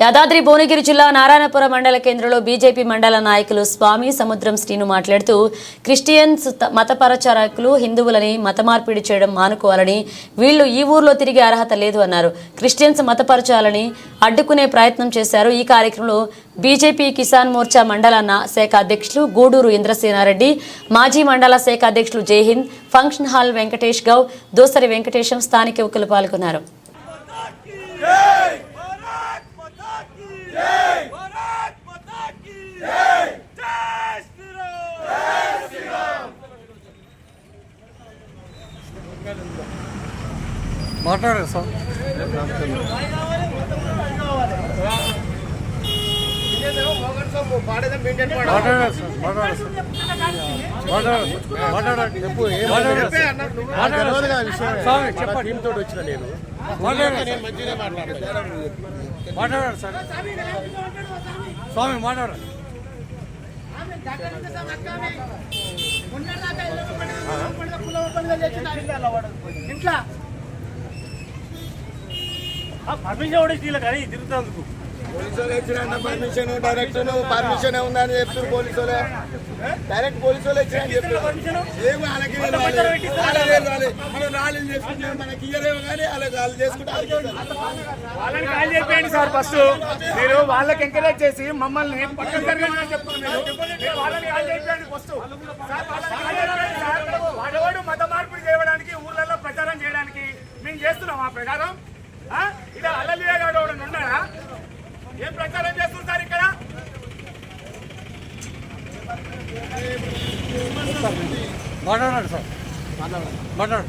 యాదాద్రి భువనగిరి జిల్లా నారాయణపురం మండల కేంద్రంలో బీజేపీ మండల నాయకులు స్వామి సముద్రం శ్రీను మాట్లాడుతూ క్రిస్టియన్స్ మతపరచారకులు హిందువులని మత మార్పిడి చేయడం మానుకోవాలని వీళ్ళు ఈ ఊర్లో తిరిగే అర్హత లేదు అన్నారు. క్రిస్టియన్స్ మతపరచాలని అడ్డుకునే ప్రయత్నం చేశారు. ఈ కార్యక్రమంలో బీజేపీ కిసాన్ మోర్చా మండల శాఖ అధ్యక్షులు గూడూరు ఇంద్రసేనారెడ్డి మాజీ మండల శాఖ అధ్యక్షులు జైహింద్ ఫంక్షన్ హాల్ వెంకటేష్ గౌ దోసరి వెంకటేశం స్థానిక యువకులు పాల్గొన్నారు. మాట్లాడారు సార్ మాట్లాడారు సార్ మాట్లాడారు సార్ మాట్లాడారు మాట్లాడారు చెప్పు ఏం మాట్లాడారు సార్ మాట్లాడారు స్వామి చెప్పండి టీమ్ తోటి వచ్చిన నేను మాట్లాడారు సార్ స్వామి మాట్లాడారు ఇంట్లో పర్మిషన్ కూడా ఇచ్చి కానీ తిరుగుతందుకు పోలీసులు ఇచ్చిన పర్మిషన్ డైరెక్ట్ పర్మిషన్ ఉందని చెప్తారు పోలీసులే. డైరెక్ట్ పోలీసులు ఇచ్చిన రాళ్ళు చేసుకుంటాం మనకి కానీ వాళ్ళు వాళ్ళని కాల్ చెప్పేయండి సార్ ఫస్ట్. మీరు వాళ్ళకి ఎంకరేజ్ చేసి మమ్మల్ని పక్కన జరగండి చెప్తున్నారు వాళ్ళని కాల్ చెప్పేయండి ఫస్ట్. వాడవాడు మత మార్పిడి చేయడానికి ఊర్లలో ప్రచారం చేయడానికి మేము చేస్తున్నాం ఆ ప్రకారం. ఇది అల్లలియా గారు ఉన్నారా? ఏం ప్రచారం చేస్తున్నారు సార్ ఇక్కడ? మాట్లాడారు సార్. మాట్లాడు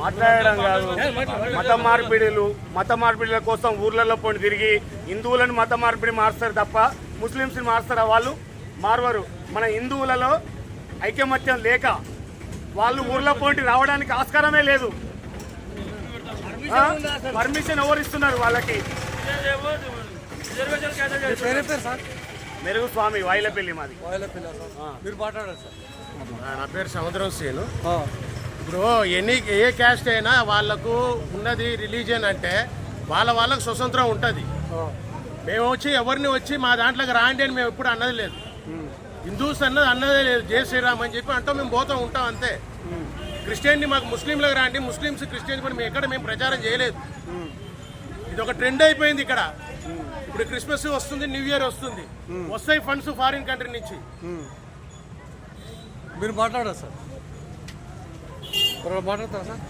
మాట్లాడడం కాదు. మత మార్పిడిలు మత మార్పిడిల కోసం ఊర్లలో పోయి తిరిగి హిందువులను మత మార్పిడి మారుస్తారు తప్ప ముస్లిమ్స్ని మారుస్తారా వాళ్ళు? మారవరు. మన హిందువులలో ఐకమత్యం లేక వాళ్ళు ఊర్లో పోటీ రావడానికి ఆస్కారమే లేదు? పర్మిషన్ ఎవరు ఇస్తున్నారు వాళ్ళకి? మెరుగు స్వామి వాయిలపల్లి మాది. మీరు మాట్లాడారు సార్. నా పేరు సముద్రం ఆ, ఇప్పుడు ఎన్ని ఏ క్యాస్ట్ అయినా వాళ్ళకు ఉన్నది రిలీజియన్ అంటే వాళ్ళ వాళ్ళకు స్వతంత్రం ఉంటుంది. మేము వచ్చి ఎవరిని వచ్చి మా దాంట్లోకి రాండి అని మేము ఎప్పుడు అన్నది లేదు. హిందూస్ అన్నది అన్నదే లేదు. జై శ్రీరామ్ అని చెప్పి అంటాం మేము పోతాం ఉంటాం అంతే. క్రిస్టియన్ని మాకు ముస్లింలకు రాండి ముస్లిమ్స్ క్రిస్టియన్స్ కూడా మేము ఎక్కడ మేము ప్రచారం చేయలేదు. ఇది ఒక ట్రెండ్ అయిపోయింది ఇక్కడ. ఇప్పుడు క్రిస్మస్ వస్తుంది న్యూ ఇయర్ వస్తుంది. వస్తాయి ఫండ్స్ ఫారిన్ కంట్రీ నుంచి. మీరు మాట్లాడారు సార్? మాట్లాడతారా సార్?